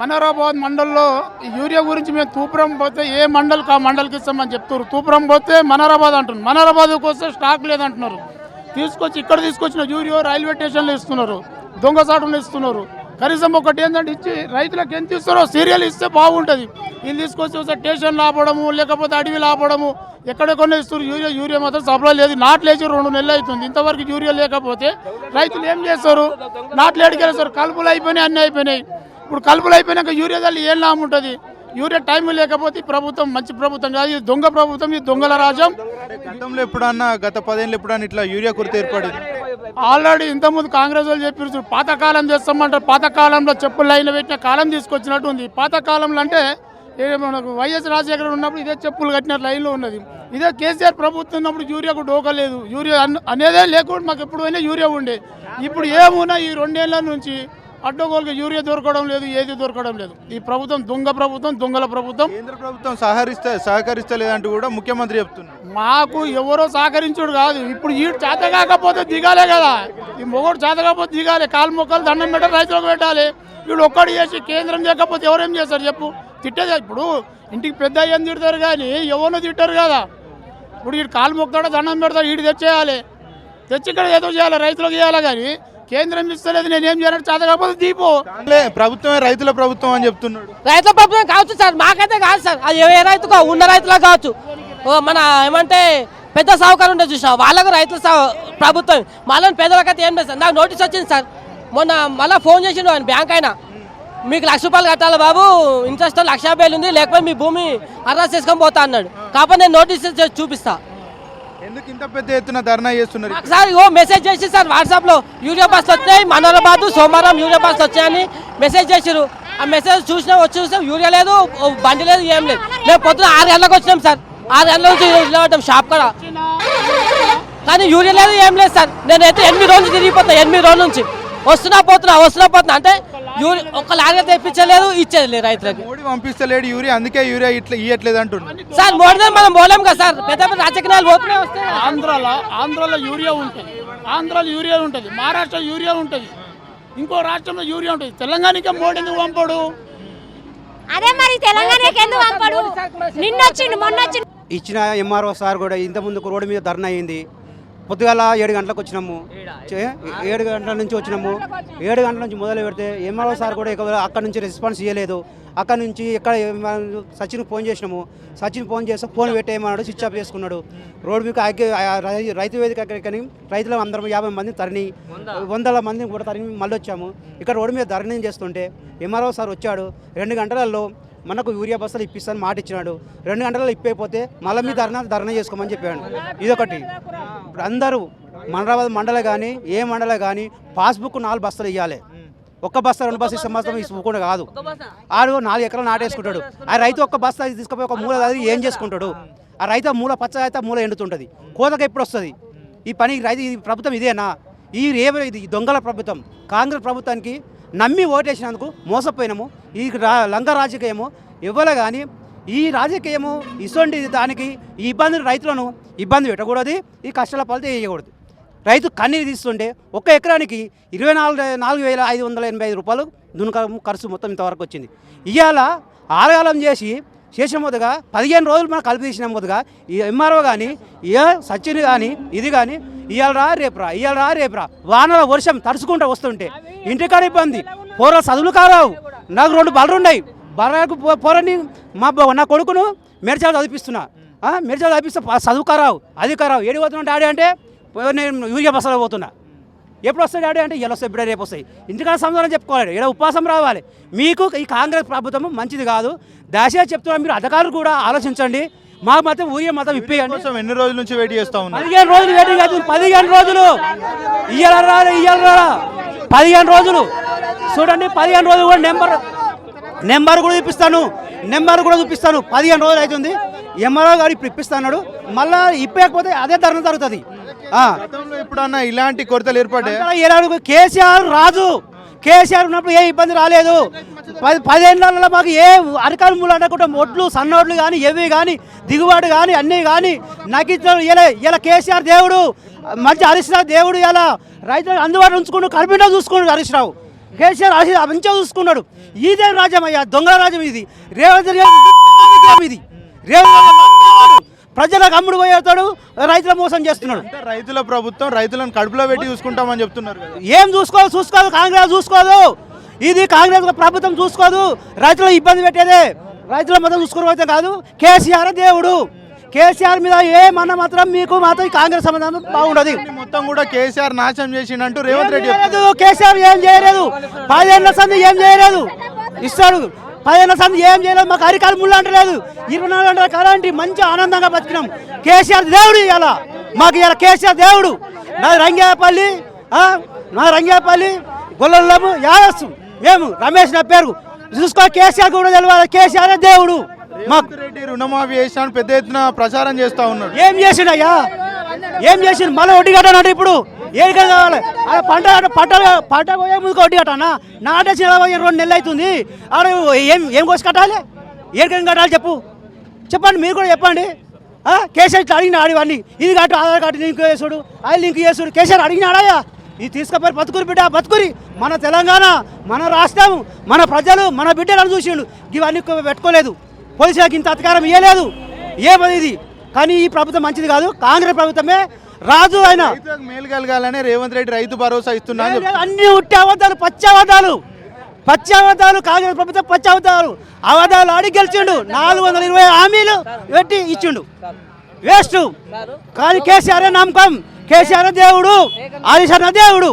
మనోరాబాద్ మండల్లో యూరియా గురించి మేము తూపురం పోతే ఏ మండల్కి ఆ మండల్కి ఇస్తామని చెప్తున్నారు తూపురం పోతే మనోరాబాద్ అంటున్నారు. మనోరాబాద్కి వస్తే స్టాక్ లేదంటున్నారు. తీసుకొచ్చి ఇక్కడ తీసుకొచ్చిన యూరియా రైల్వే స్టేషన్లో ఇస్తున్నారు. దొంగసాటులు ఇస్తున్నారు. కనీసం ఒకటి ఏంటంటే ఇచ్చి రైతులకు ఎంత ఇస్తారో సీరియల్ ఇస్తే బాగుంటుంది. ఇది తీసుకొచ్చి వస్తే స్టేషన్ ఆపడము లేకపోతే అడవి ఆపడము ఎక్కడెక్కడ ఇస్తారు యూరియా యూరియా మాత్రం సప్లై లేదు. నాట్లు వేసి రెండు నెలలు అవుతుంది. ఇంతవరకు యూరియా లేకపోతే రైతులు ఏం చేస్తారు? నాట్లు ఎడికెళ్ళేస్తారు కలుపులు అయిపోయినాయి అన్నీ అయిపోయినాయి. ఇప్పుడు కలుపులు అయిపోయినాక యూరియా తల్లి ఏం లాభం ఉంటుంది? యూరియా టైం లేకపోతే ప్రభుత్వం మంచి ప్రభుత్వం కాదు. ఇది దొంగ ప్రభుత్వం ఇది దొంగల రాజ్యం. గతంలో ఎప్పుడన్నా గత పదేళ్ళు ఎప్పుడన్నా ఇట్లా యూరియా కొరత ఏర్పడింది? ఆల్రెడీ ఇంతకుముందు కాంగ్రెస్ వాళ్ళు చెప్పారు పాతకాలం చేస్తామంటారు. పాతకాలంలో చెప్పులు లైన్ పెట్టిన కాలం తీసుకొచ్చినట్టు ఉంది. పాతకాలంలో అంటే మనకు వైఎస్ రాజశేఖర్ ఉన్నప్పుడు ఇదే చెప్పులు కట్టిన లైన్లో ఉన్నది. ఇదే కేసీఆర్ ప్రభుత్వం ఉన్నప్పుడు యూరియాకు డోకలేదు యూరియా అన్- అనేదే లేకుండా మాకు ఎప్పుడు యూరియా ఉండే. ఇప్పుడు ఏమున్నా ఈ రెండేళ్ళ నుంచి అడ్డగోలుగా యూరియా దొరకడం లేదు ఏది దొరకడం లేదు. ఈ ప్రభుత్వం దొంగ ప్రభుత్వం దొంగల ప్రభుత్వం. కేంద్ర ప్రభుత్వం సహకరిస్తే సహకరిస్తలేదంటూ కూడా ముఖ్యమంత్రి చెప్తున్నారు. మాకు ఎవరో సహకరించుడు కాదు. ఇప్పుడు ఈ చేత కాకపోతే దిగాలే కదా. ఈ మొగోడు చేత కాకపోతే దిగాలి. కాలు మొక్కలు దండం పెట్టాలి రైతులకు పెట్టాలి. వీడు ఒక్కడు చేసి కేంద్రం చేయకపోతే ఎవరేం చేస్తారు చెప్పు? తిట్టేది ఇప్పుడు. ఇంటికి పెద్ద అయ్యని తిడతారు కానీ ఎవరినో తిట్టారు కదా. ఇప్పుడు వీడు కాలు మొక్కడా దండం పెడతాడు వీడు తెచ్చేయాలి. తెచ్చి ఇక్కడ ఏదో చేయాలి రైతులకు చేయాలి కానీ కేంద్రం ఇస్తలేదు నేనేం చేయాలంటే చేత కాకపోతే దీపో. ప్రభుత్వమే రైతుల ప్రభుత్వం అని చెప్తున్నాడు. రైతుల ప్రభుత్వం కావచ్చు సార్ మాకైతే కాదు సార్. అది ఏ రైతుకో ఉన్న రైతులకు కావచ్చు. ఓ మన ఏమంటే పెద్ద సాహుకారు ఉండే చూసిన వాళ్ళకు రైతుల ప్రభుత్వం. మళ్ళీ పేదలకైతే ఏం లేదు సార్. నాకు నోటీస్ వచ్చింది సార్. మొన్న మళ్ళీ ఫోన్ చేసిండు ఆయన బ్యాంక్ అయినా. మీకు లక్ష రూపాయలు కట్టాలి బాబు ఇంట్రెస్ట్ లక్ష యాభై వేలు ఉంది లేకపోతే మీ భూమి అరెస్ట్ చేసుకొని పోతా అన్నాడు. కాకపోతే నేను నోటీస్ చేసి చూపిస్తా. ఎందుకు ఇంత పెద్ద ఎత్తున ధర్నా చేస్తున్నారు సార్ ఓ మెసేజ్ చేసి సార్ వాట్సాప్లో యూరియా బస్ వచ్చాయి మనోరాబాద్ సోమవారం యూరియా బస్ వచ్చాయని మెసేజ్ చేసారు ఆ మెసేజ్ చూసినా వచ్చి చూసినాం యూరియా లేదు ఓ బండి లేదు ఏం లేదు. మేము పొద్దున ఆరు గంటలకు వచ్చినాం సార్. ఆరు గంటల నుంచి నిలబడ్డాం షాప్ కూడా. కానీ యూరియా లేదు ఏం లేదు సార్. నేనైతే ఎనిమిది రోజులు తిరిగిపోతున్నా ఎనిమిది రోజుల నుంచి. వస్తున్నా పోతున్నా వస్తున్నా పోతున్నా. అంటే యూరియా ఒక్క లారీ తెప్పించలేదు ఇచ్చేది లేదు రైతులకి. మోడీ పంపిస్తలేడు యూరియా అందుకే యూరియా ఇట్లా ఇయ్యట్లేదు అంటున్నారు. సార్ మోడీ మనం పోలేం కదా సార్. పెద్ద పెద్ద రాజకీయాలు పోతున్నాయి వస్తాయి. ఆంధ్రాలో ఆంధ్రాలో యూరియా ఉంటుంది. ఆంధ్రాలో యూరియా ఉంటుంది. మహారాష్ట్ర యూరియా ఉంటుంది. ఇంకో రాష్ట్రంలో యూరియా ఉంటుంది. తెలంగాణకే మోడీ ఎందుకు పంపడు? అదే మరి తెలంగాణకి ఎందుకు పంపడు? నిన్నొచ్చిండు మొన్నొచ్చిండు. ఇచ్చిన ఎంఆర్ఓ సార్ కూడా ఇంత ముందుకు రోడ్డు మీద ధర్నా అయింది. పొద్దుగాల ఏడు గంటలకు వచ్చినాము. ఏడు? గంటల నుంచి వచ్చినాము. ఏడు గంటల నుంచి మొదలు పెడితే ఎంఆర్ఓ సార్ కూడా అక్కడ నుంచి రెస్పాన్స్ ఇవ్వలేదు అక్కడ నుంచి ఇక్కడ సచిన్ ఫోన్ చేసినాము. సచిన్ ఫోన్ చేస్తే ఫోన్ పెట్టేయమన్నాడు స్విచ్ ఆఫ్ చేసుకున్నాడు. రోడ్డు మీకు రైతు వేదిక కానీ రైతులు అందరం యాభై మంది తరిని వందల మందిని కూడా తరిమి మళ్ళీ వచ్చాము ఇక్కడ రోడ్డు మీద ధరణి చేస్తుంటే ఎంఆర్ఓ సార్ వచ్చాడు. రెండు గంటలలో మనకు యూరియా బస్తాలు ఇప్పిస్తాను మాట ఇచ్చినాడు. రెండు గంటలలో ఇప్పైపోతే మళ్ళీ మీ ధర్నా ధర్నా చేసుకోమని చెప్పాడు. ఇదొకటి. ఇప్పుడు అందరూ మండలాబాద్ మండల కానీ ఏ మండల కానీ పాస్బుక్ నాలుగు బస్తాలు ఇవ్వాలి ఒక్క బస్తా రెండు ఇస్తే మాత్రం ఇసుకోకుండా కాదు. ఆడు నాలుగు ఎకరాలు నాటేసుకుంటాడు. ఆ రైతు ఒక్క బస్తా తీసుకుపోయి ఒక మూల అది ఏం చేసుకుంటాడు? ఆ రైతు మూల పచ్చ అయితే మూల ఎండుతుంటుంది. కోతకు ఎప్పుడు వస్తుంది? ఈ పని రైతు ఈ ప్రభుత్వం ఇదేనా? ఈ రే ఇది దొంగల ప్రభుత్వం. కాంగ్రెస్ ప్రభుత్వానికి నమ్మి ఓటేసినందుకు మోసపోయినాము. ఈ రా లంగ రాజకీయము ఇవ్వలే కానీ ఈ రాజకీయము ఇటువంటి దానికి ఈ ఇబ్బందులు రైతులను ఇబ్బంది పెట్టకూడదు ఈ కష్టాల పాలతో వేయకూడదు రైతు కన్నీరు తీస్తుంటే ఒక్క ఎకరానికి ఇరవై నాలుగు నాలుగు వేల ఐదు వందల ఎనభై ఐదు రూపాయలు దునకం ఖర్చు మొత్తం ఇంతవరకు వచ్చింది. ఇవాళ ఆరగాలం చేసి చేసిన మొదగా పదిహేను రోజులు మనం కలిపి తీసిన మొదగా ఈ ఎంఆర్ఓ కానీ ఏ సచిన్ కానీ ఇది కానీ ఇవాళ రా రేపురా ఇవాళ రా రేపురా వానల వర్షం తడుచుకుంటూ వస్తుంటే ఇంటికాడ ఇబ్బంది. పూర్వ చదువులు కారావు. నాకు రెండు బలరు ఉన్నాయి. బలకు పోరని మా బా నా కొడుకును మెడిచాలు చదివిస్తున్నా ఆ, చదివిస్తే చదువు కారావు అది కరావు. ఏడు పోతున్నా డాడీ అంటే? "పో, నేను యూరియా బస్సులో పోతున్నా. ఎప్పుడు వస్తాయి డాడీ అంటే? ఇలా వస్తాయి ఇప్పుడే రేపు వస్తాయి. ఇంటికాడ సమాధానం చెప్పుకోవాలి. ఇలా ఉపాసం రావాలి. మీకు ఈ కాంగ్రెస్ ప్రభుత్వం మంచిది కాదు. దయచేసి చెప్తున్నా మీరు అధికారులు కూడా ఆలోచించండి. మాకు మాత్రం ఊరియా మాత్రం ఇప్పేయండి. కోసం ఎన్ని రోజుల నుంచి వెయిట్ చేస్తా ఉన్నారు? పదిహేను రోజులు వెయిటింగ్ కాదు పదిహేను రోజులు. ఇయ్యాలరా ఇయ్యాలరా పదిహేను రోజులు. చూడండి పదిహేను రోజులు కూడా నెంబర్ నెంబర్ కూడా చూపిస్తాను. నెంబర్ కూడా చూపిస్తాను. పదిహేను రోజులు అవుతుంది. ఎంఆర్ఓ గారు ఇప్పుడు ఇప్పిస్తాడు మళ్ళా ఇప్పకపోతే అదే ధరణ జరుగుతుంది. ఎప్పుడన్నా ఇలాంటి కొరతలు ఏడాడు కేసీఆర్ రాజు. కేసీఆర్ ఉన్నప్పుడు ఏ ఇబ్బంది రాలేదు. పది పదేళ్ళలో మాకు ఏ అరకాల మూలు అనకుండా ఒడ్లు సన్నోడ్లు కానీ ఎవి కానీ దిగుబాటు కానీ అన్నీ కానీ నాకు ఇచ్చిన ఇలా ఇలా కేసీఆర్ దేవుడు మంచి హరీష్ రావు దేవుడు ఇలా రైతులు అందుబాటులో ఉంచుకుంటూ కల్పిండా చూసుకున్నాడు హరీష్ రావు. కేసీఆర్ అది మంచిగా చూసుకున్నాడు. ఇదే రాజ్యం అయ్యా దొంగల రాజ్యం ఇది. రేవంత్ ఇది. రేవంత్ ప్రజలకు అమ్ముడు పోయేస్తాడు రైతుల మోసం చేస్తున్నాడు. రైతుల ప్రభుత్వం రైతులను కడుపులో పెట్టి చూసుకుంటామని చెప్తున్నారు ఏం చూసుకోదు చూసుకోదు కాంగ్రెస్ చూసుకోదు. ఇది కాంగ్రెస్ ప్రభుత్వం చూసుకోదు. రైతుల ఇబ్బంది పెట్టేదే. రైతుల మొత్తం చూసుకుని పోతే కాదు. కేసీఆర్ దేవుడు. కేసీఆర్ మీద ఏమన్నా మాత్రం మీకు మాత్రం కాంగ్రెస్ సంబంధం బాగుండదు. మొత్తం కూడా కేసీఆర్ నాశనం చేసిండంటూ రేవంత్ రెడ్డి కేసీఆర్ ఏం చేయలేదు. పదిహేనుల సంది ఏం చేయలేదు. ఇస్తాడు. పదిహేనుల సంది ఏం చేయలేదు. మాకు అరికాలు ముళ్ళు అంటలేదు. ఇరవై నాలుగు గంటల కరెంట్ మంచి ఆనందంగా బతికినాం. కేసీఆర్ దేవుడు ఇవాళ మాకు ఇవాళ కేసీఆర్ దేవుడు. నాది రంగేపల్లి నా రంగేపల్లి గొల్లము యాదస్తు మేము రమేష్ నా పేరు చూసుకో కేసీఆర్ కూడా తెలియాలి కేసీఆర్ దేవుడు. రేవంత్ రెడ్డి రుణమాఫీ చేసినాను పెద్ద ఎత్తున ప్రచారం చేస్తా ఉన్నాడు. ఏం చేసిండయ్యా? ఏం చేసిండు? మళ్ళీ వడ్డీ కట్టానంటే ఇప్పుడు. ఏడు కావాలి? పంట పంట పంట పోయే ముందుకు వడ్డీ కట్టానా? నాటేసి రెండు నెలలు అవుతుంది. ఆడ ఏం ఏం కోసి కట్టాలి? ఏడు కట్టాలి చెప్పు. చెప్పండి మీరు కూడా చెప్పండి. కేసీఆర్ ఇట్లా అడిగిన అడివన్నీ ఇది కట్టు ఆధార్ కార్డు లింక్ చేసుడు. అది లింక్ చేసుడు. కేసీఆర్ అడిగినాడయ్యా ఇది తీసుకుపోయి బతుకురి బిడ్డ బతుకురి. మన తెలంగాణ మన రాష్ట్రం మన ప్రజలు మన బిడ్డలను చూసిండు. ఇవన్నీ పెట్టుకోలేదు. పోలీసులకు ఇంత అధికారం ఇవ్వలేదు ఏమది ఇది కానీ ఈ ప్రభుత్వం మంచిది కాదు. కాంగ్రెస్ ప్రభుత్వమే రాజు ఆయన మేలు కలగాలని రేవంత్ రెడ్డి రైతు భరోసా ఇస్తున్నా అని చెప్తున్నారు. అన్ని ఉట్టి అబద్ధాలు పచ్చి అబద్ధాలు. పచ్చి అబద్ధాలు కాంగ్రెస్ ప్రభుత్వం పచ్చి అబద్ధాలు. అబద్ధాలు అడిగి గెలిచిండు. నాలుగు వందల ఇరవై హామీలు పెట్టి ఇచ్చిండు. వేస్ట్. కానీ కేసీఆర్ నమ్మకం. కేసీఆర్ దేవుడు ఆదిశన్న దేవుడు.